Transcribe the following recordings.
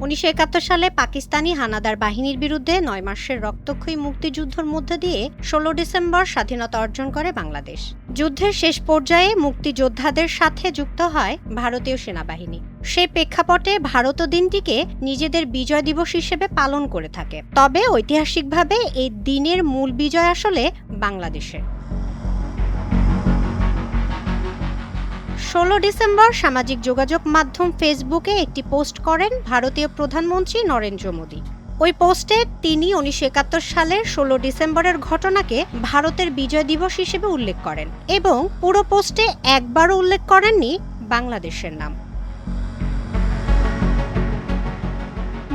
উনিশশো একাত্তর সালে পাকিস্তানি হানাদার বাহিনীর বিরুদ্ধে নয় মাসের রক্তক্ষয়ী মুক্তিযুদ্ধের মধ্য দিয়ে ষোলো ডিসেম্বর স্বাধীনতা অর্জন করে বাংলাদেশ। যুদ্ধের শেষ পর্যায়ে মুক্তিযোদ্ধাদের সাথে যুক্ত হয় ভারতীয় সেনাবাহিনী। সেই প্রেক্ষাপটে ভারত দিনটিকে নিজেদের বিজয় দিবস হিসেবে পালন করে থাকে। তবে ঐতিহাসিকভাবে এই দিনের মূল বিজয় আসলে বাংলাদেশের। ষোলো ডিসেম্বর সামাজিক যোগাযোগ মাধ্যম ফেসবুকে একটি পোস্ট করেন ভারতীয় প্রধানমন্ত্রী নরেন্দ্র মোদী। ওই পোস্টে তিনি উনিশশো একাত্তর সালের ষোলো ডিসেম্বরের ঘটনাকে ভারতের বিজয় দিবস হিসেবে উল্লেখ করেন এবং পুরো পোস্টে একবারও উল্লেখ করেননি বাংলাদেশের নাম।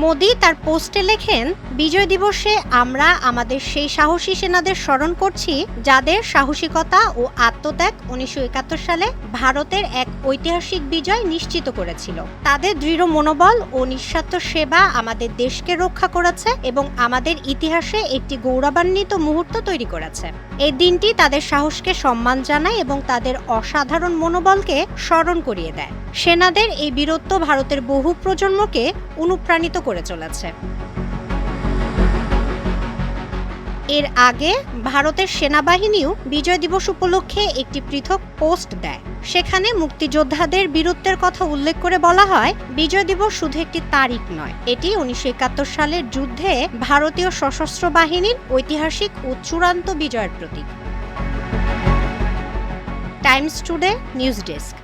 মোদি তার পোস্টে লেখেন, বিজয় দিবসে আমরা আমাদের সেই সাহসী সেনাদের স্মরণ করছি, যাদের সাহসিকতা ও আত্মত্যাগ উনিশশো একাত্তর সালে ভারতের এক ঐতিহাসিক বিজয় নিশ্চিত করেছিল। তাদের দৃঢ় মনোবল ও নিঃস্বার্থ সেবা আমাদের দেশকে রক্ষা করেছে এবং আমাদের ইতিহাসে একটি গৌরবান্বিত মুহূর্ত তৈরি করেছে। এই দিনটি তাদের সাহসকে সম্মান জানায় এবং তাদের অসাধারণ মনোবলকে স্মরণ করিয়ে দেয়। সেনাদের এই বীরত্ব ভারতের বহু প্রজন্মকে অনুপ্রাণিত করে চলেছে। এর আগে ভারতের সেনাবাহিনীও বিজয় দিবস উপলক্ষে একটি পৃথক পোস্ট দেয়। সেখানে মুক্তিযোদ্ধাদের বীরত্বের কথা উল্লেখ করে বলা হয়, বিজয় দিবস শুধু একটি তারিখ নয়, এটি উনিশশো একাত্তর সালের যুদ্ধে ভারতীয় সশস্ত্র বাহিনীর ঐতিহাসিক ও চূড়ান্ত বিজয়ের প্রতীক। Times Today, news desk.